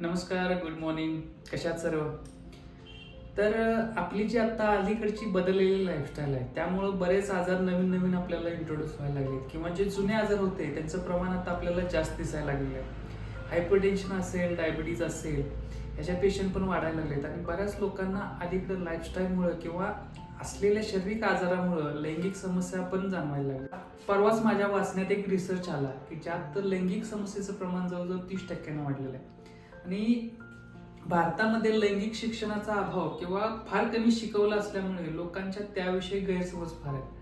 नमस्कार good morning कशात सर्व? तर आपली जी आता अलीकडची बदललेली लाईफस्टाईल आहे त्यामुळं बरेच आजार नवीन नवीन आपल्याला इंट्रोड्यूस व्हायला लागले किंवा जे जुने आजार होते त्यांचं प्रमाण आता आपल्याला जास्त दिसायला लागलेलं आहे. हायपरटेन्शन असेल डायबिटीज असेल ह्याच्या पेशंट पण वाढायला लागलेत. आणि बऱ्याच लोकांना अलीकडं लाईफस्टाईलमुळं किंवा असलेल्या शारीरिक आजारामुळं लैंगिक समस्या पण जाणवायला लागल्या. परवाच माझ्या वाचण्यात एक रिसर्च आला की ज्यात लैंगिक समस्येचं प्रमाण जवळजवळ तीस टक्क्यानं वाढलेलं आहे. आणि भारतामध्ये लैंगिक शिक्षणाचा अभाव किंवा फार कमी शिकवलं असल्यामुळे लोकांच्या त्याविषयी गैरसमज फार आहे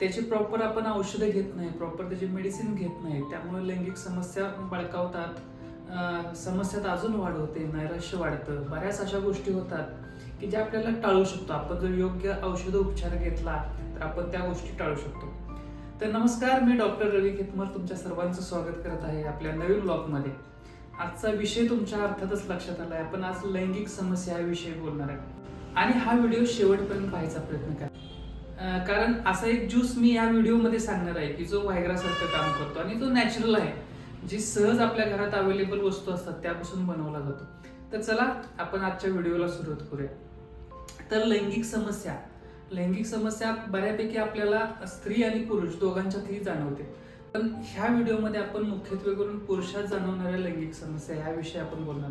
त्याची प्रॉपर आपण औषधं घेत नाही प्रॉपर त्याची मेडिसिन घेत नाही. त्यामुळे लैंगिक समस्या बळकावतात समस्यात अजून वाढ होते नैराश्य वाढतं. बऱ्याच अशा गोष्टी होतात की ज्या आपल्याला टाळू शकतो. आपण जर योग्य औषध उपचार घेतला तर आपण त्या गोष्टी टाळू शकतो. तर नमस्कार मी डॉक्टर रवी खेतमर. तुमच्या सर्वांचं स्वागत करत आहे आपल्या नवीन ब्लॉगमध्ये आजचा विषय तुमच्या अर्थातच लक्षात आला आहे आपण आज लैंगिक समस्या याविषयी बोलणार आहे आणि हा व्हिडिओ शेवटपर्यंत पाहायचा प्रयत्न करा. कारण असा एक ज्यूस मी या व्हिडिओमध्ये सांगणार आहे की जो व्हायग्रासारखं काम करतो आणि तो नॅचरल आहे जी सहज आपल्या घरात अवेलेबल वस्तू असतात त्यापासून बनवला जातो. तर चला आपण आजच्या व्हिडिओला सुरुवात करूया. तर लैंगिक समस्या. लैंगिक समस्या बऱ्यापैकी आपल्याला स्त्री आणि पुरुष दोघांच्यातही जाणवते. पण ह्या व्हिडिओमध्ये आपण मुख्यत्वे करून पुरुषात जाणवणाऱ्या लैंगिक समस्या याविषयी आपण बोलणार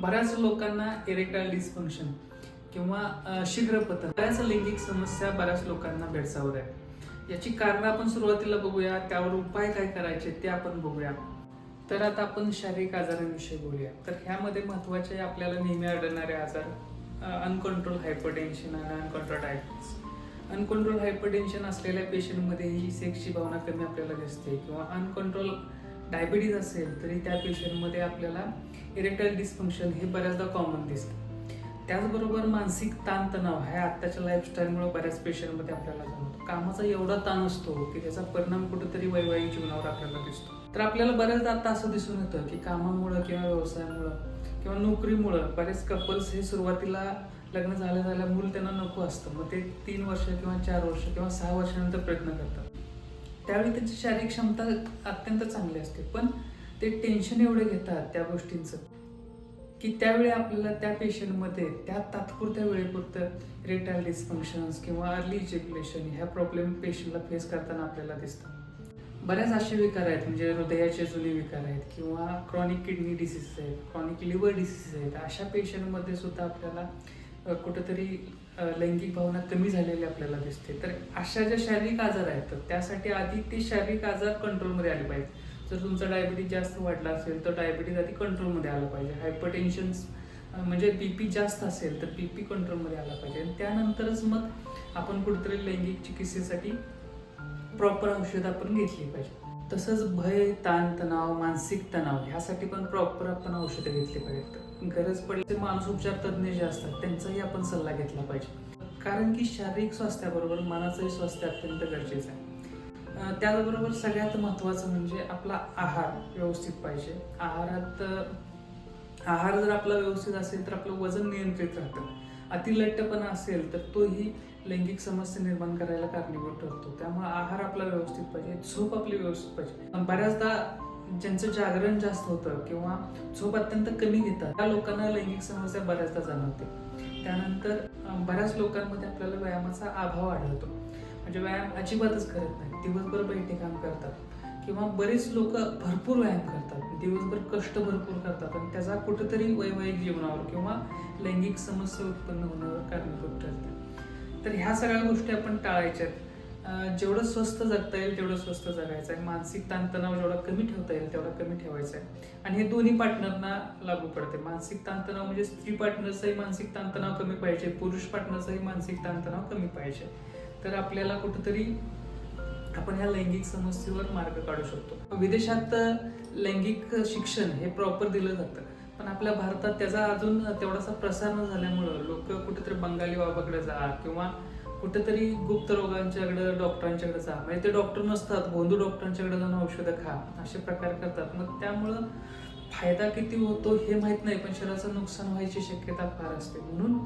बऱ्याच लोकांना इरेक्टाईल डिस्फंक्शन किंवा अं, शीघ्रपतन बऱ्याच लैंगिक समस्या बऱ्याच लोकांना भेडसावत आहे याची कारणं आपण सुरुवातीला बघूया त्यावर उपाय काय करायचे ते आपण बघूया. तर आता आपण शारीरिक आजारांविषयी बोलूया. तर ह्यामध्ये महत्त्वाचे आपल्याला नेहमी आढळणारे आजार अनकंट्रोल हायपरटेन्शन आणि अनकंट्रोल डायबिटीस अनकंट्रोल हायपरटेन्शन असलेल्या पेशंटमध्ये ही सेक्सची भावना कमी आपल्याला दिसते. किंवा अनकंट्रोल डायबिटीज असेल तरी त्या पेशंटमध्ये आपल्याला इरेक्टाईल डिस्फंक्शन हे बऱ्याचदा कॉमन दिसतं. त्याचबरोबर मानसिक ताणतणाव ह्या आत्ताच्या लाईफस्टाईलमुळे बऱ्याच पेशंटमध्ये आपल्याला जाणवतो. कामाचा एवढा ताण असतो की त्याचा परिणाम कुठेतरी वैवाहिक जीवनावर आपल्याला दिसतो. तर आपल्याला बऱ्याचदा आता असं दिसून येतं की कामामुळं किंवा व्यवसायामुळं किंवा नोकरीमुळं बरेच कपल्स हे सुरुवातीला लग्न झालं झाल्या मूल त्यांना नको असतं. मग ते तीन वर्ष किंवा चार वर्ष किंवा सहा वर्षानंतर प्रयत्न करतात. त्यावेळी त्यांची शारीरिक क्षमता अत्यंत चांगली असते. पण ते टेन्शन एवढे घेतात त्या गोष्टींचं की त्यावेळी आपल्याला त्या पेशंटमध्ये त्या तात्पुरत्या वेळेपुरतं रेटाईल डिस्फंक्शन्स किंवा अर्ली इजेक्युलेशन ह्या प्रॉब्लेम पेशंटला फेस करताना आपल्याला दिसतात. बऱ्याच असे विकार आहेत म्हणजे हृदयाचे जुने विकार आहेत किंवा क्रॉनिक किडनी डिसीज आहेत क्रॉनिक लिव्हर डिसीज आहेत. अशा पेशंटमध्ये सुद्धा आपल्याला कुठंतरी लैंगिक भावना कमी झालेली आपल्याला दिसते. तर अशा ज्या शारीरिक आजार आहेत तर त्यासाठी आधी ते शारीरिक आजार कंट्रोलमध्ये आले पाहिजे जर तुमचा डायबिटीज जास्त वाढला असेल तर डायबिटीज आधी कंट्रोलमध्ये आलं पाहिजे. हायपरटेन्शन म्हणजे बी पी जास्त असेल तर बी पी कंट्रोलमध्ये आला पाहिजे. आणि त्यानंतरच मग आपण कुठेतरी लैंगिक चिकित्सेसाठी प्रॉपर औषध आपण घेतली पाहिजे तसंच भय ताणतणाव मानसिक तणाव ह्यासाठी पण प्रॉपर आपण औषधं घेतली पाहिजेत. गरज पडली तर मानस उपचार तज्ज्ञ जे असतात त्यांचाही आपण सल्ला घेतला पाहिजे. कारण की शारीरिक स्वास्थ्याबरोबर मनाचंही स्वास्थ्य अत्यंत गरजेचं आहे. त्याचबरोबर सगळ्यात महत्त्वाचं म्हणजे आपला आहार व्यवस्थित पाहिजे. आहारात आहार जर आपला व्यवस्थित असेल तर आपलं वजन नियंत्रित राहतं. अतिलट्टपणा असेल तर तोही लैंगिक समस्या निर्माण करायला कारणीभूत ठरतो. त्यामुळे आहार आपला व्यवस्थित पाहिजे झोप आपली व्यवस्थित पाहिजे. बऱ्याचदा ज्यांचं जागरण जास्त होतं किंवा झोप अत्यंत कमी घेतात त्या लोकांना लैंगिक समस्या बऱ्याचदा जाणवते. त्यानंतर बऱ्याच लोकांमध्ये आपल्याला व्यायामाचा अभाव आढळतो. म्हणजे व्यायाम अजिबातच करत नाही. दिवसभर बैठे काम करतात किंवा बरेच लोक भरपूर व्यायाम करतात. दिवसभर कष्ट भरपूर करतात आणि त्याचा कुठेतरी वैवाहिक जीवनावर किंवा लैंगिक समस्या उत्पन्न होण्यावर कारणीभूत ठरते. तर ह्या सगळ्या गोष्टी आपण टाळायच्या आहेत. जेवढं स्वस्त जगता येईल तेवढं स्वस्त जगायचं आहे मानसिक ताणतणाव जेवढा कमी ठेवता येईल तेवढा कमी ठेवायचा आहे आणि हे दोन्ही पार्टनरना लागू पडते. मानसिक ताणतणाव म्हणजे स्त्री पार्टनरचाही मानसिक ताणतणाव कमी पाहिजे. पुरुष पार्टनरचाही मानसिक ताणतणाव कमी पाहिजे. तर आपल्याला कुठंतरी आपण ह्या लैंगिक समस्येवर मार्ग काढू शकतो. विदेशात लैंगिक शिक्षण हे प्रॉपर दिलं जातं. पण आपल्या भारतात त्याचा अजून तेवढासा प्रसार न झाल्यामुळं लोक कुठेतरी बंगाली बाबाकडे जा किंवा कुठेतरी गुप्त रोगांच्याकडे डॉक्टरांच्याकडे जा. म्हणजे ते डॉक्टर नसतात गोंधू डॉक्टरांच्याकडे जाऊन औषधं खा. असे प्रकार करतात. मग त्यामुळं फायदा किती होतो हे माहीत नाही पण शरीराचं नुकसान व्हायची शक्यता फार असते. म्हणून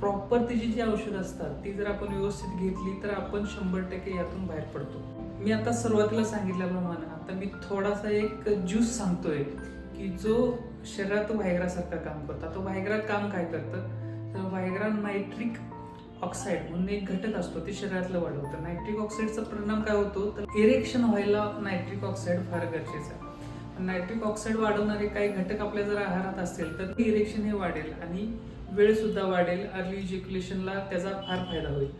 प्रॉपर तिची जी औषधं असतात ती जर आपण व्यवस्थित घेतली तर आपण शंभर टक्के यातून बाहेर पडतो. मी आता सुरुवातीला सांगितल्याप्रमाणे आता मी थोडासा एक ज्यूस सांगतोय की जो शरीरात व्हायग्रासारखं काम करतो. आता व्हायग्रा काम काय करतं? तर व्हायग्रा नायट्रिक ऑक्साईड म्हणून एक घटक असतो ते शरीरातलं वाढवतं. नायट्रिक ऑक्साईडचा परिणाम काय होतो? तर इरेक्शन व्हायला नायट्रिक ऑक्साईड फार गरजेचं आहे. नायट्रिक ऑक्साईड वाढवणारे काही घटक आपल्या जर आहारात असतील तर इरेक्शन हे वाढेल आणि वेळ सुद्धा वाढेल अर्ली इज्युक्युलेशनला त्याचा फार फायदा होईल.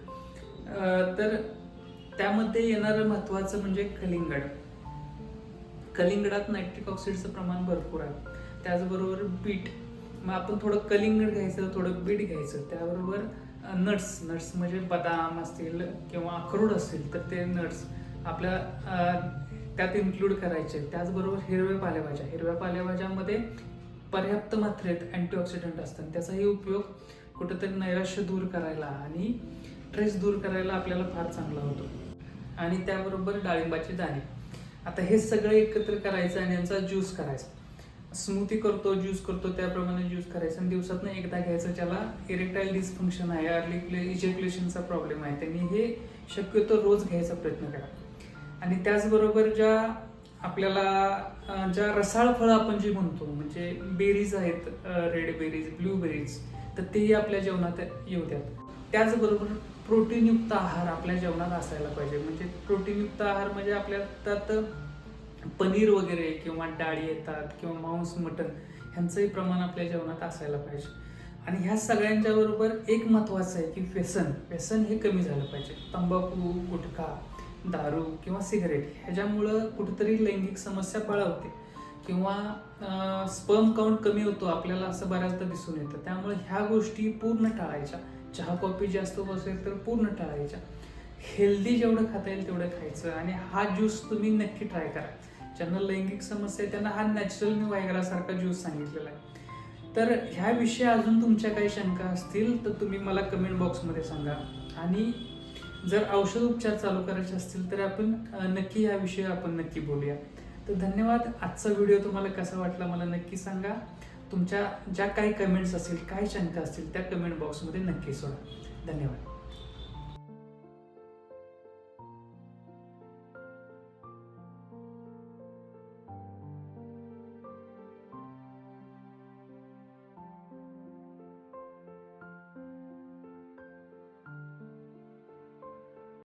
तर त्यामध्ये येणारं महत्वाचं म्हणजे कलिंगड. कलिंगडात नायट्रिक ऑक्साईडचं प्रमाण भरपूर आहे. त्याचबरोबर बीट. मग आपण थोडं कलिंगड घ्यायचं थोडं बीट घ्यायचं. त्याबरोबर नट्स नट्स म्हणजे बदाम असतील किंवा अक्रोड असतील तर ते नट्स आपल्या त्यात इन्क्लूड करायचे. त्याचबरोबर हिरव्या पालेभाज्या. हिरव्या पालेभाज्यामध्ये पर्याप्त मात्रेत अँटीऑक्सिडंट असतात त्याचाही उपयोग कुठेतरी नैराश्य दूर करायला आणि स्ट्रेस दूर करायला आपल्याला फार चांगला होतो. आणि त्याबरोबर डाळिंबाचे दाणे. आता हे सगळे एकत्र करायचं आणि यांचा ज्यूस करायचा. स्मूथी करतो ज्यूस करतो त्याप्रमाणे ज्यूस करायचं. आणि दिवसातनं एकदा घ्यायचं ज्याला इरेक्टाईल डिस्फंक्शन आहे अर्ली इजेक्युलेशनचा प्रॉब्लेम आहे त्यांनी हे शक्यतो रोज घ्यायचा प्रयत्न करा. आणि त्याचबरोबर ज्या आपल्याला ज्या रसाळ फळं आपण जी म्हणतो म्हणजे बेरीज आहेत रेड बेरीज ब्लू बेरीज तर तेही आपल्या जेवणात येऊ द्यात. त्याचबरोबर प्रोटीनयुक्त आहार आपल्या जेवणात असायला पाहिजे. म्हणजे प्रोटीनयुक्त आहार म्हणजे आपल्या त्यात पनीर वगैरे किंवा डाळी येतात किंवा मांस मटण ह्यांचंही प्रमाण आपल्या जेवणात असायला पाहिजे. आणि ह्या सगळ्यांच्या बरोबर एक महत्वाचं आहे की व्यसन. व्यसन हे कमी झालं पाहिजे. तंबाखू गुटखा दारू किंवा सिगरेट ह्याच्यामुळं कुठेतरी लैंगिक समस्या बळावते किंवा स्पर्म काउंट कमी होतो आपल्याला असं बऱ्याचदा दिसून येतं. त्यामुळे ह्या गोष्टी पूर्ण टाळायच्या. चहा कॉफी जास्त असेल तर पूर्ण टाळायच्या. हेल्दी जेवढं खाता येईल तेवढं खायचं आणि हा ज्यूस तुम्ही नक्की ट्राय करा. ज्यांना लैंगिक समस्या आहे त्यांना हा नॅचरल मी वायग्रासारखा ज्यूस सांगितलेला आहे. तर ह्याविषयी अजून तुमच्या काही शंका असतील तर तुम्ही मला कमेंट बॉक्समध्ये सांगा. आणि जर औषध उपचार चालू करायचे असतील तर आपण नक्की नक्की विषयी आपण नक्की बोलूया. तर धन्यवाद. आजचा व्हिडिओ तुम्हाला कसा वाटला मला नक्की सांगा. तुमच्या ज्या काही कमेंट्स असतील काही शंका असतील त्या कमेंट बॉक्समध्ये नक्की सोडा. धन्यवाद.